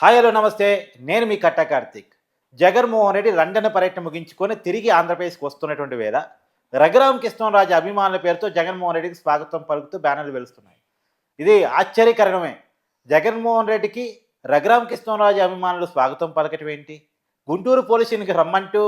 Hi hello నమస్తే. నేను మీ కట్ట కార్తీక్. జగన్మోహన్ రెడ్డి లండన్ పర్యటన ముగించుకొని తిరిగి ఆంధ్రప్రదేశ్కి వస్తున్నటువంటి వేళ రఘురామ్ కృష్ణరాజు అభిమానుల పేరుతో జగన్మోహన్ రెడ్డికి స్వాగతం పలుకుతూ బ్యానర్లు వెలుస్తున్నాయి. ఇది ఆశ్చర్యకరమే జగన్మోహన్ రెడ్డికి రఘురామ్ కృష్ణరాజు అభిమానులు స్వాగతం పలకటం ఏంటి? గుంటూరు పోలీసునికి రమ్మంటూ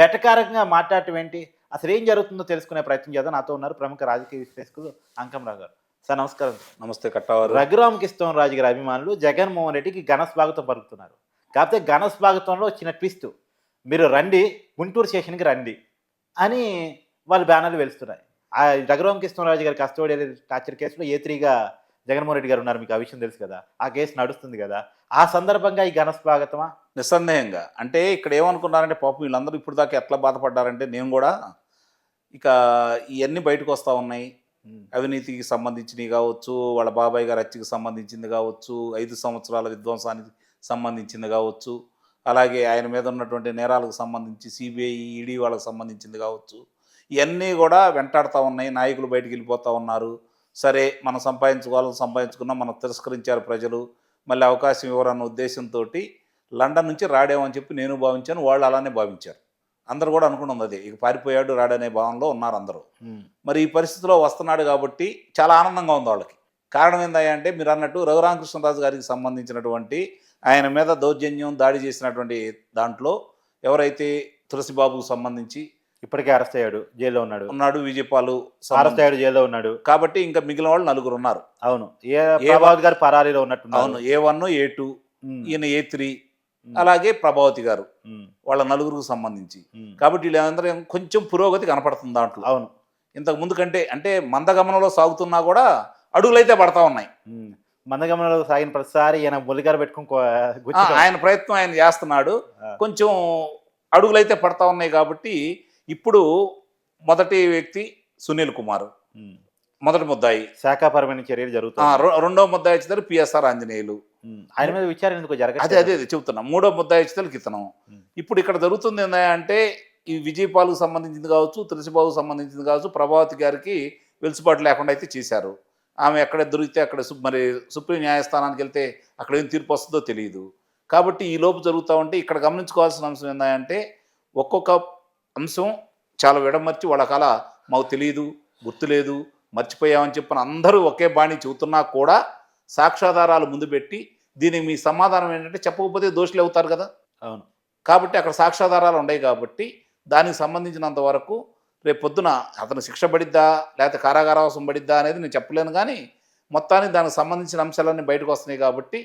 వెటకారంగా మాట్లాడటం ఏంటి? అసలు ఏం జరుగుతుందో తెలుసుకునే ప్రయత్నం చేద్దాం. నాతో ఉన్నారు ప్రముఖ రాజకీయ విశ్లేషకులు అంకంరావు గారు. సార్ నమస్కారం. నమస్తే కట్టవారు. రఘురామ్ కిష్టం రాజు గారి అభిమానులు జగన్మోహన్ రెడ్డికి ఘన స్వాగతం పలుకుతున్నారు. కాకపోతే ఘన స్వాగతంలో చిన్న ట్విస్ట్. మీరు రండి గుంటూరు స్టేషన్కి రండి అని వాళ్ళు బ్యానర్లు వెలుస్తున్నాయి. ఆ రఘురామ్ కృష్ణరాజు గారి కస్టోడి టార్చర్ కేసులో ఏ త్రీగా జగన్మోహన్ రెడ్డి గారు ఉన్నారు మీకు ఆ విషయం తెలుసు కదా? ఆ కేసు నడుస్తుంది కదా? ఆ సందర్భంగా ఈ ఘన స్వాగతమా? నిస్సందేహంగా. అంటే ఇక్కడ ఏమనుకున్నారంటే పాపం వీళ్ళందరూ ఇప్పుడు దాకా ఎట్లా బాధపడ్డారంటే నేను కూడా ఇక ఇవన్నీ బయటకు వస్తూ ఉన్నాయి. Hmm. అవినీతికి సంబంధించినవి కావచ్చు వాళ్ళ బాబాయ్ గారి హత్యకు సంబంధించింది కావచ్చు ఐదు సంవత్సరాల విధ్వంసానికి సంబంధించింది కావచ్చు అలాగే ఆయన మీద ఉన్నటువంటి నేరాలకు సంబంధించి సిబిఐ ఈడీ వాళ్ళకి సంబంధించింది కావచ్చు. ఇవన్నీ కూడా వెంటాడుతూ ఉన్నాయి నాయకులు బయటికి వెళ్ళిపోతూ ఉన్నారు. సరే మనం సంపాదించుకోవాలని సంపాదించుకున్నాం మనం తిరస్కరించారు ప్రజలు. మళ్ళీ అవకాశం ఇవ్వరన్న ఉద్దేశంతో లండన్ నుంచి రాడేమని చెప్పి నేను భావించాను వాళ్ళు అలానే భావించారు. అందరూ కూడా అనుకున్నది అదే. ఇక పారిపోయాడు రాడనే భావనలో ఉన్నారు అందరూ. మరి ఈ పరిస్థితిలో వస్తున్నాడు కాబట్టి చాలా ఆనందంగా ఉంది వాళ్ళకి. కారణం ఏందయ్యా అంటే మీరు అన్నట్టు రఘురామకృష్ణరాజు గారికి సంబంధించినటువంటి ఆయన మీద దౌర్జన్యం దాడి చేసినటువంటి దాంట్లో ఎవరైతే తులసిబాబుకు సంబంధించి ఇప్పటికే అరెస్ట్ అయ్యాడు జైల్లో ఉన్నాడు. ఉన్నాడు విజయపాలు అరెస్ట్ అయ్యాడు జైల్లో ఉన్నాడు. కాబట్టి ఇంకా మిగిలిన వాళ్ళు నలుగురు ఉన్నారు. అవును. ఏ గారు పరారీలో ఉన్నట్టు అవును ఏ వన్ ఏ టూ ఈయన ఏ త్రీ అలాగే ప్రభావతి గారు వాళ్ళ నలుగురికి సంబంధించి. కాబట్టి వీళ్ళందరూ కొంచెం పురోగతి కనపడుతుంది దాంట్లో. అవును. ఇంతకు ముందు కంటే అంటే మందగమనంలో సాగుతున్నా కూడా అడుగులైతే పడతా ఉన్నాయి. మందగమనంలో సాగిన ప్రతిసారి ఈయన ములిగారు పెట్టుకుని. ఆయన ప్రయత్నం ఆయన చేస్తున్నాడు. కొంచెం అడుగులైతే పడతా ఉన్నాయి కాబట్టి ఇప్పుడు మొదటి వ్యక్తి సునీల్ కుమార్. మొదటి ముద్దాయి. శాఖాపరమైన చర్యలు జరుగుతాయి. రె- రెండో ముద్దాయి వచ్చేసరికి పిఎస్ఆర్ ఆంజనేయులు. ఆయన మీద విచారణ ఎందుకు అదే జరగదు అదే అదే చెబుతున్నా. మూడో ముద్దాయి వచ్చేసరికి ఇతను. ఇప్పుడు ఇక్కడ జరుగుతుంది ఏంటంటే ఈ విజయపాల్కు సంబంధించింది కావచ్చు తులసిబాబుకు సంబంధించింది కావచ్చు ప్రభావతి గారికి వెలుసుబాటు లేకుండా అయితే చేశారు. ఆమె ఎక్కడ దొరికితే అక్కడ మరి సుప్రీం న్యాయస్థానానికి వెళ్తే అక్కడ ఏం తీర్పు వస్తుందో తెలియదు. కాబట్టి ఈ లోపు జరుగుతూ ఉంటే ఇక్కడ గమనించుకోవాల్సిన అంశం ఏంటంటే ఒక్కొక్క అంశం చాలా విడమర్చి వాళ్ళ కల మాకు తెలియదు గుర్తులేదు మర్చిపోయామని చెప్పిన అందరూ ఒకే బాణి చెబుతున్నా కూడా సాక్ష్యాధారాలు ముందు పెట్టి దీనికి మీ సమాధానం ఏంటంటే చెప్పకపోతే దోషులు అవుతారు కదా. అవును. కాబట్టి అక్కడ సాక్ష్యాధారాలు ఉన్నాయి కాబట్టి దానికి సంబంధించినంత వరకు రేపు పొద్దున అతను శిక్ష పడిద్దా లేకపోతే కారాగారవాసం పడిద్దా అనేది నేను చెప్పలేను కానీ మొత్తానికి దానికి సంబంధించిన అంశాలన్నీ బయటకు వస్తున్నాయి కాబట్టి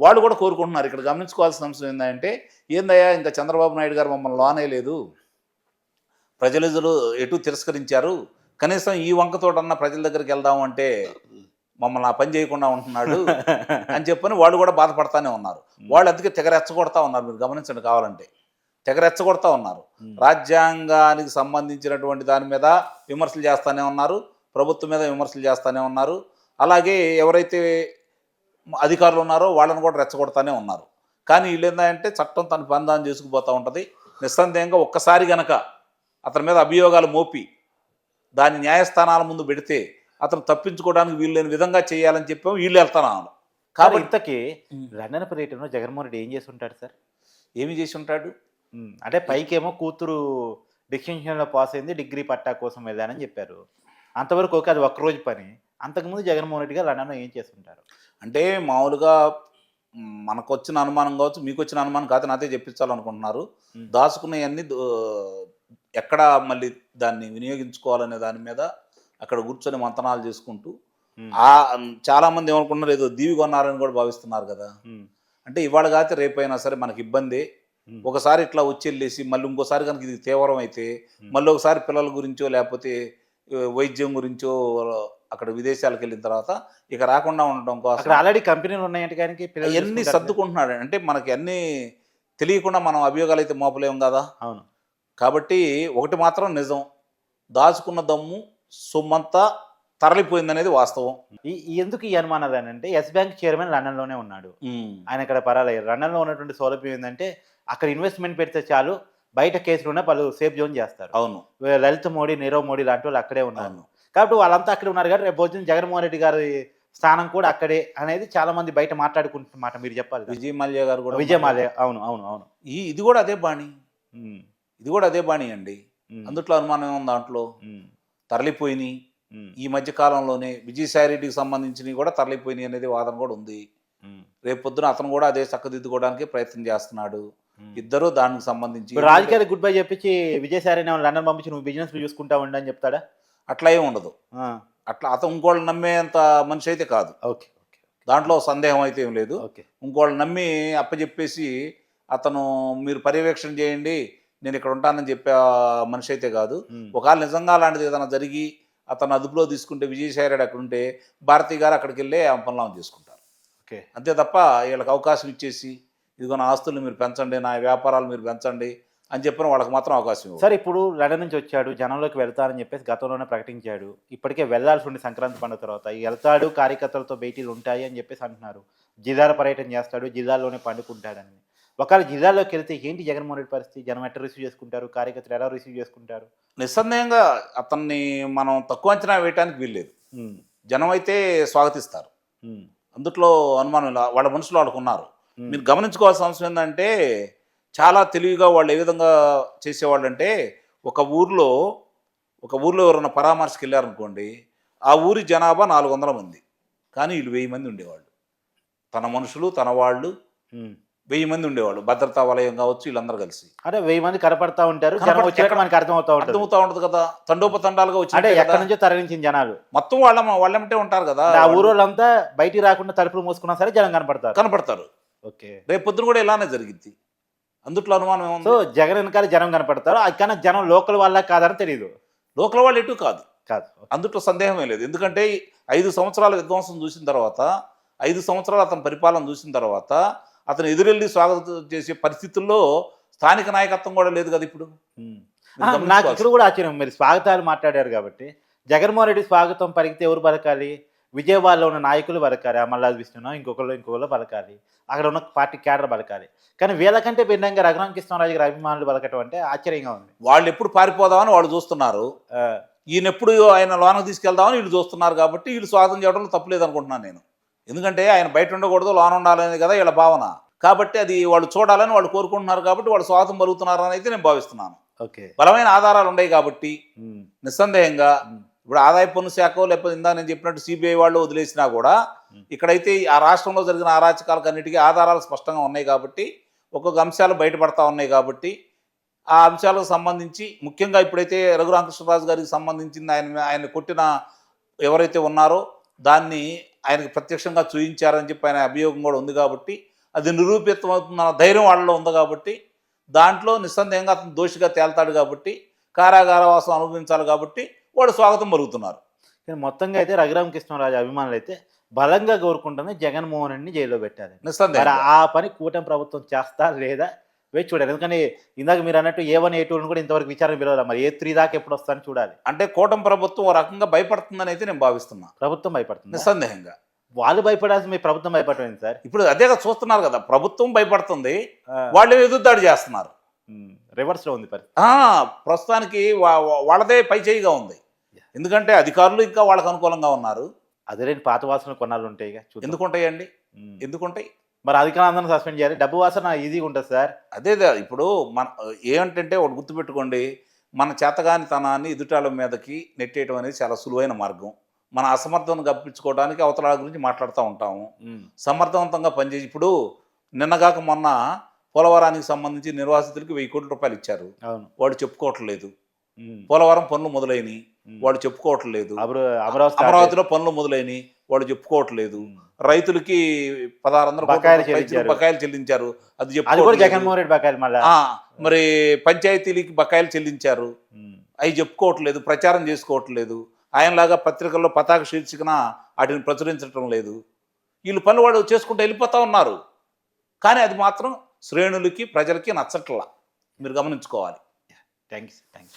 వాళ్ళు కూడా కోరుకుంటున్నారు. ఇక్కడ గమనించుకోవాల్సిన అంశం ఏంటంటే ఏందయ్యా ఇంకా చంద్రబాబు నాయుడు గారు మమ్మల్ని లోనే లేదు ప్రజలు ఎటు తిరస్కరించారు కనీసం ఈ వంకతోటన్న ప్రజల దగ్గరికి వెళ్దాం అంటే మమ్మల్ని ఆ పని చేయకుండా ఉంటున్నాడు అని చెప్పని వాళ్ళు కూడా బాధపడతానే ఉన్నారు. వాళ్ళు అందుకే తెగ రెచ్చగొడతా ఉన్నారు. మీరు గమనించండి కావాలంటే. తెగ రెచ్చగొడతా ఉన్నారు. రాజ్యాంగానికి సంబంధించినటువంటి దాని మీద విమర్శలు చేస్తానే ఉన్నారు. ప్రభుత్వం మీద విమర్శలు చేస్తానే ఉన్నారు. అలాగే ఎవరైతే అధికారులు ఉన్నారో వాళ్ళని కూడా రెచ్చగొడతానే ఉన్నారు. కానీ వీళ్ళు ఏంటంటే చట్టం తన బంధాన్ని చేసుకుపోతూ ఉంటుంది. నిస్సందేహంగా ఒక్కసారి గనక అతని మీద అభియోగాలు మోపి దాన్ని న్యాయస్థానాల ముందు పెడితే అతను తప్పించుకోవడానికి వీలు లేని విధంగా చేయాలని చెప్పాము వీళ్ళు వెళ్తున్నాను కాబట్టి ఇంతకీ. లండన్ పర్యటనలో జగన్మోహన్ రెడ్డి ఏం చేసి ఉంటాడు సార్? ఏమి చేసి ఉంటాడు? అంటే పైకేమో కూతురు డిస్టింక్షన్లో పాస్ అయింది డిగ్రీ పట్టా కోసం వెళ్ళానని చెప్పారు. అంతవరకు ఓకే అది ఒక్క రోజు పని. అంతకుముందు జగన్మోహన్ రెడ్డి గారు లండన్లో ఏం చేస్తుంటారు అంటే మామూలుగా మనకు వచ్చిన అనుమానం కావచ్చు మీకు వచ్చిన అనుమానం కాదు నాదే చెప్పించాలనుకుంటున్నారు. దాచుకునేవన్నీ ఎక్కడ మళ్ళీ దాన్ని వినియోగించుకోవాలనే దాని మీద అక్కడ కూర్చొని మంతనాలు చేసుకుంటూ ఆ చాలా మంది ఏమనుకుంటున్నారు ఏదో దీవి కొన్నారని కూడా భావిస్తున్నారు కదా. అంటే ఇవాళ కాతే రేపైనా సరే మనకి ఇబ్బంది. ఒకసారి ఇట్లా వచ్చి వెళ్ళేసి మళ్ళీ ఇంకోసారి కనుక ఇది తీవ్రం అయితే. మళ్ళీ ఒకసారి పిల్లల గురించో లేకపోతే వైద్యం గురించో అక్కడ విదేశాలకు వెళ్ళిన తర్వాత ఇక రాకుండా ఉండటం అక్కడ కోసం ఆల్రెడీ కంపెనీలు ఉన్నాయంటే కానీ చూసుకుంటారు. సర్దుకుంటున్నాడు. అంటే మనకి అన్నీ తెలియకుండా మనం అభియోగాలు అయితే మోపలేము కదా. అవును. కాబట్టి ఒకటి మాత్రం నిజం. దాచుకున్న దమ్ము సొమ్మంతా తరలిపోయింది అనేది వాస్తవం ఎందుకు ఈ అనుమానాలు అని అంటే ఎస్ బ్యాంక్ చైర్మన్ లండన్లోనే ఉన్నాడు. ఆయన ఇక్కడ పరాలయ్యారు. లండన్లో ఉన్నటువంటి సౌలభ్యం ఏంటంటే అక్కడ ఇన్వెస్ట్మెంట్ పెడితే చాలు బయట కేసులున్న పలు సేఫ్ జోన్ చేస్తారు. అవును. లలిత్ మోడీ నీరవ్ మోడీ లాంటి వాళ్ళు అక్కడే ఉన్నారు. కాబట్టి వాళ్ళంతా అక్కడ ఉన్నారు కాబట్టి రేపు పొద్దున్న జగన్మోహన్ రెడ్డి గారి స్థానం కూడా అక్కడే అనేది చాలా మంది బయట మాట్లాడుకుంటున్న మాట మీరు చెప్పాలి. విజయ్ మల్య గారు కూడా విజయ్ మాల్యా అవును అవును అవును. ఈ ఇది కూడా అదే బాణి. ఇది కూడా అదే బాణి అండి. అందుట్లో అనుమానం ఉంది దాంట్లో? తరలిపోయినాయి ఈ మధ్య కాలంలోనే విజయసాయి రెడ్డికి సంబంధించినవి కూడా తరలిపోయినాయి అనేది వాదన కూడా ఉంది. రేపు పొద్దున అతను కూడా అదే చక్కదిద్దుకోవడానికి ప్రయత్నం చేస్తున్నాడు. ఇద్దరు దానికి సంబంధించి రాజకీయాలు గుడ్ బై చెప్పించి విజయసాయి లండన్ పంపించి నువ్వు బిజినెస్ చూసుకుంటా ఉండు అని చెప్తాడా? అట్లా ఏమి ఉండదు. అట్లా అతను ఇంకోళ్ళు నమ్మేంత మనిషి అయితే కాదు. ఓకే దాంట్లో సందేహం అయితే ఏం లేదు. ఓకే. ఇంకోళ్ళు నమ్మి అప్పచెప్పేసి అతను మీరు పర్యవేక్షణ చేయండి నేను ఇక్కడ ఉంటానని చెప్పే మనిషి అయితే కాదు. ఒకవేళ నిజంగా అలాంటిది ఏదైనా జరిగి అతను అదుపులో తీసుకుంటే విజయసాయి రెడ్డి అక్కడ ఉంటే భారతి గారు అక్కడికి వెళ్ళి పనులు ఆమె చేసుకుంటారు. ఓకే. అంతే తప్ప వీళ్ళకి అవకాశం ఇచ్చేసి ఇదిగో నా ఆస్తులు మీరు పెంచండి నా వ్యాపారాలు మీరు పెంచండి అని చెప్పిన వాళ్ళకి మాత్రం అవకాశం. సార్ ఇప్పుడు లండన్ నుంచి వచ్చాడు జనంలోకి వెళ్తారని చెప్పేసి గతంలోనే ప్రకటించాడు. ఇప్పటికే వెళ్ళాల్సి ఉంది సంక్రాంతి పండుగ తర్వాత. వెళ్తాడు కార్యకర్తలతో భేటీలు ఉంటాయి అని చెప్పేసి అంటున్నారు. జిల్లాల పర్యటన చేస్తాడు జిల్లాల్లోనే పండుకుంటాడని. ఒకవేళ జిల్లాలోకి వెళ్తే ఏంటి జగన్మోహన్ రెడ్డి పరిస్థితి? జనం ఎట్లా రిసీవ్ చేసుకుంటారు? కార్యకర్తలు ఎలా రిసీవ్ చేసుకుంటారు? నిస్సందేహంగా అతన్ని మనం తక్కువ అంచనా వేయడానికి వీల్లేదు. జనం అయితే స్వాగతిస్తారు. అందుట్లో అనుమానం వాళ్ళ మనుషులు వాళ్ళకు ఉన్నారు. ఉమ్, మీరు గమనించుకోవాల్సిన అవసరం ఏంటంటే చాలా తెలివిగా వాళ్ళు ఏ విధంగా చేసేవాళ్ళు అంటే ఒక ఊర్లో ఒక ఊర్లో ఎవరైనా పరామర్శకి వెళ్ళారనుకోండి ఆ ఊరి జనాభా నాలుగు వందల మంది. కానీ వీళ్ళు వెయ్యి మంది ఉండేవాళ్ళు. తన మనుషులు తన వాళ్ళు. వెయ్యి మంది ఉండేవాళ్ళు. భద్రతా వలయం కావచ్చు వీళ్ళందరూ కలిసి. అంటే వెయ్యి మంది కనపడతా ఉంటారు జనం మనకి అర్థమవుతా ఉంటుంది అర్థమవుతా ఉంటుంది. కదా. తండోపతండాలుగా వచ్చి అంటే ఎక్కడి నుంచో తరలించిన జనాలు. మొత్తం వాళ్ళ వాళ్ళంటే ఉంటారు కదా. ఆ ఊరోళ్ళంతా బయటికి రాకుండా తలుపులు మూసుకున్నా సరే జనం కనపడతారు. కనపడతారు. ఓకే. రేపు పొద్దున కూడా ఇలానే జరిగింది అందుట్లో అనుమానం ఏముంది? సో జగన్ వెనకాల జనం కనపడతారు. అది కానీ జనం లోకల్ వాళ్ళ కాదని తెలియదు లోకల్ వాళ్ళు ఎటు కాదు. కాదు. అందుట్లో సందేహమే లేదు. ఎందుకంటే ఐదు సంవత్సరాల విధ్వంసం చూసిన తర్వాత ఐదు సంవత్సరాలు అతని పరిపాలన చూసిన తర్వాత అతను ఎదురెళ్ళి స్వాగతం చేసే పరిస్థితుల్లో స్థానిక నాయకత్వం కూడా లేదు కదా ఇప్పుడు? నాకు ఇక్కడ కూడా ఆశ్చర్యం. మీరు స్వాగతాలు మాట్లాడారు కాబట్టి. జగన్మోహన్ రెడ్డి స్వాగతం పలికితే ఎవరు పలకాలి? విజయవాడలో ఉన్న నాయకులు పలకాలి. అమర్లాల్ విష్ణునో ఇంకొకరు ఇంకొకరు పలకాలి. అక్కడ ఉన్న పార్టీ క్యాడర్ పలకాలి. కానీ వీళ్ళకంటే భిన్నంగా రఘురామ కృష్ణరాజు గారి అభిమానులు పలకటం అంటే ఆశ్చర్యంగా ఉంది. వాళ్ళు ఎప్పుడు పారిపోదామని వాళ్ళు చూస్తున్నారు. ఈయన ఎప్పుడు ఆయన లోనకు తీసుకెళ్దామని వీళ్ళు చూస్తున్నారు కాబట్టి వీళ్ళు స్వాగతం చేయడంలో తప్పులేదు అనుకుంటున్నాను నేను. ఎందుకంటే ఆయన బయట ఉండకూడదు లోన ఉండాలనేది కదా వీళ్ళ భావన. కాబట్టి అది వాళ్ళు చూడాలని వాళ్ళు కోరుకుంటున్నారు కాబట్టి వాళ్ళు స్వాగతం పలుకుతున్నారు అని అయితే నేను భావిస్తున్నాను. ఓకే. బలమైన ఆధారాలు ఉన్నాయి కాబట్టి నిస్సందేహంగా ఇప్పుడు ఆదాయ పన్ను శాఖ లేకపోతే ఇందా నేను చెప్పినట్టు సిబిఐ వాళ్ళు వదిలేసినా కూడా. ఇక్కడైతే ఆ రాష్ట్రంలో జరిగిన అరాచకాలకు అన్నిటికీ ఆధారాలు స్పష్టంగా ఉన్నాయి కాబట్టి ఒక్కొక్క అంశాలు బయటపడతా ఉన్నాయి కాబట్టి ఆ అంశాలకు సంబంధించి ముఖ్యంగా ఇప్పుడైతే రఘురామకృష్ణరాజు గారికి సంబంధించింది ఆయన ఆయన కొట్టిన ఎవరైతే ఉన్నారో దాన్ని ఆయనకు ప్రత్యక్షంగా చూయించారని చెప్పి ఆయన అభియోగం కూడా ఉంది కాబట్టి అది నిరూపితం అవుతుందన్న ధైర్యం వాళ్ళలో ఉంది కాబట్టి దాంట్లో నిస్సందేహంగా అతను దోషిగా తేల్తాడు కాబట్టి కారాగారవాసం అనుభవించాలి కాబట్టి వాళ్ళు స్వాగతం పలుకుతున్నారు. కానీ మొత్తంగా అయితే రఘురామ కృష్ణరాజు అభిమానులు అయితే బలంగా కోరుకుంటుంది జగన్మోహన్ రెడ్డిని జైల్లో పెట్టాలి మరి నిస్సందేహంగా ఆ పని కూటమి ప్రభుత్వం చేస్తా లేదా? వేచి చూడాలి. ఎందుకంటే ఇందాక మీరు అన్నట్టు ఏ వన్ ఏ టూ కూడా ఇంతవరకు విచారణ పిలవాలి. మరి ఏ త్రీ దాకా ఎప్పుడు వస్తారని చూడాలి. అంటే కూటమి ప్రభుత్వం ఓ రకంగా భయపడుతుందని అయితే నేను భావిస్తున్నా. ప్రభుత్వం భయపడుతుంది? నిస్సందేహంగా. వాళ్ళు భయపడాల్సి మీ ప్రభుత్వం భయపడలేదు సార్? ఇప్పుడు అదేగా చూస్తున్నారు కదా ప్రభుత్వం భయపడుతుంది వాళ్ళు ఎదురుదాడి చేస్తున్నారు. రివర్స్లో ఉంది ప్రస్తుతానికి వాళ్ళదే పై చేయిగా ఉంది. ఎందుకంటే అధికారులు ఇంకా వాళ్ళకి అనుకూలంగా ఉన్నారు. అదేలేని పాత వాసనలు కొన్నాళ్ళు ఉంటాయి. ఎందుకుంటాయండి? ఉమ్. ఎందుకుంటాయి? మరి అధికారులందరూ సస్పెండ్ చేయాలి. డబ్బు వాసన ఈజీగా ఉంటుంది సార్. అదే ఇప్పుడు మన ఏమంటే ఒకటి గుర్తుపెట్టుకోండి. మన చేతగానితనాన్ని ఎదుటాల మీదకి నెట్టేయడం అనేది చాలా సులువైన మార్గం. మన అసమర్థతను గప్పించుకోవడానికి అవతల గురించి మాట్లాడుతూ ఉంటాము. సమర్థవంతంగా పనిచేసి ఇప్పుడు నిన్నగాక మొన్న పోలవరానికి సంబంధించి నిర్వాసితులకి వెయ్యి కోట్ల రూపాయలు ఇచ్చారు. వాడు చెప్పుకోవట్లేదు. పోలవరం పనులు మొదలైనవి. వాడు చెప్పుకోవట్లేదు. అమరావతిలో పనులు మొదలైనవి వాడు చెప్పుకోవట్లేదు. రైతులకి పదహారు వందల కోట్ల బకాయిలు చెల్లించారు. బకాయిలు చెల్లించారు. అది చెప్పుకోవట్లేదు. జగన్మోహన్ రెడ్డి బకాయిలు మళ్ళా? ఆ, మరి పంచాయతీలకి బకాయిలు చెల్లించారు. అవి చెప్పుకోవట్లేదు ప్రచారం చేసుకోవట్లేదు. ఆయనలాగా పత్రికల్లో పతాక శీర్షికన వాటిని ప్రచురించడం లేదు. వీళ్ళు పనులు వాడు చేసుకుంటూ వెళ్ళిపోతా ఉన్నారు. కానీ అది మాత్రం శ్రేణులకి ప్రజలకి నచ్చట్లా. మీరు గమనించుకోవాలి. Thanks thanks